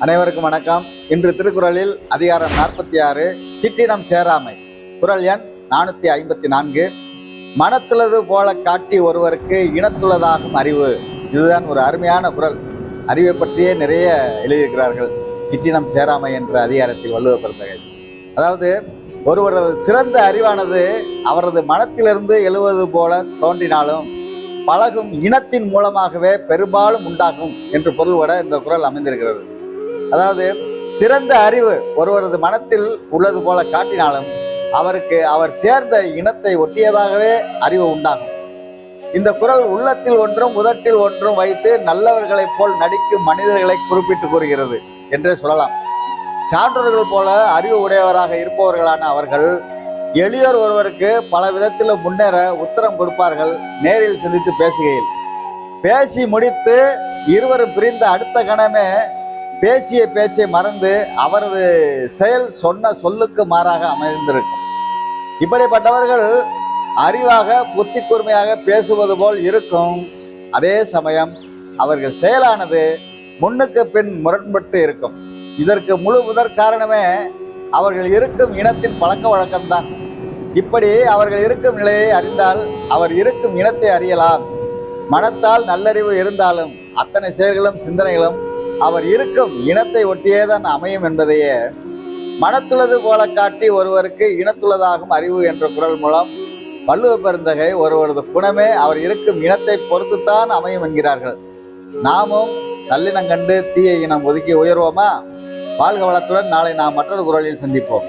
அனைவருக்கும் வணக்கம். இன்று திருக்குறளில் அதிகாரம் நாற்பத்தி ஆறு சிற்றினம் சேராமை. குறள் எண் நானூற்றி ஐம்பத்தி நான்கு. மனத்துலது போல காட்டி ஒருவருக்கு இனத்துள்ளதாகும் அறிவு. இதுதான் ஒரு அருமையான குரல் அறிவை பற்றியே நிறைய எழுதியிருக்கிறார்கள். சிற்றினம் சேராமை என்ற அதிகாரத்தில் வள்ளுவ பிறந்தகை அதாவது ஒருவரது சிறந்த அறிவானது அவரது மனத்திலிருந்து எழுவது போல தோன்றினாலும் பழகும் இனத்தின் மூலமாகவே பெரும்பாலும் உண்டாகும் என்று பொருள்பட இந்த குறள் அமைந்திருக்கிறது. அதாவது சிறந்த அறிவு ஒருவரது மனத்தில் உள்ளது போல காட்டினாலும் அவருக்கு அவர் சேர்ந்த இனத்தை ஒட்டியதாகவே அறிவு உண்டாகும். இந்த குறள் உள்ளத்தில் ஒன்றும் உதட்டில் ஒன்றும் வைத்து நல்லவர்களைப் போல் நடிக்கும் மனிதர்களை குறிப்பிட்டு கூறுகிறது என்றே சொல்லலாம். சான்றோர்கள் போல அறிவு உடையவராக இருப்பவர்களான அவர்கள் எளியோர் ஒருவருக்கு பல விதத்தில் முன்னேற உத்தரம் கொடுப்பார்கள். நேரில் சந்தித்து பேசுகையில். பேசி முடித்து இருவரும் பிரிந்த அடுத்த கணமே பேசிய பேச்சை மறந்து அவரது செயல் சொன்ன சொல்லுக்கு மாறாக அமைந்திருக்கும். இப்படிப்பட்டவர்கள் அறிவாக புத்தி கூர்மையாக பேசுவது போல் இருக்கும். அதே சமயம் அவர்கள் செயலானது முன்னுக்கு பின் முரண்பட்டு இருக்கும். இதற்கு முழு முதற் காரணமே அவர்கள் இருக்கும் இனத்தின் பழக்க வழக்கம்தான். இப்படி அவர்கள் இருக்கும் நிலையை அறிந்தால் அவர் இருக்கும் இனத்தை அறியலாம். மனத்தால் நல்லறிவு இருந்தாலும் அத்தனை செயல்களும் சிந்தனைகளும் அவர் இருக்கும் இனத்தை ஒட்டியேதான் அமையும் என்பதையே மனத்துள்ளது போல காட்டி ஒருவருக்கு இனத்துள்ளதாகும் அறிவு என்ற குரல் மூலம் வள்ளுவ பெருந்தகை ஒருவரது குணமே அவர் இருக்கும் இனத்தை பொறுத்துத்தான் அமையும் என்கிறார்கள். நாமும் நல்லினம் கண்டு தீய இனம் ஒதுக்கி உயர்வோமா? வாழ்க வளத்துடன் நாளை நாம் மற்றொரு குரலில் சந்திப்போம்.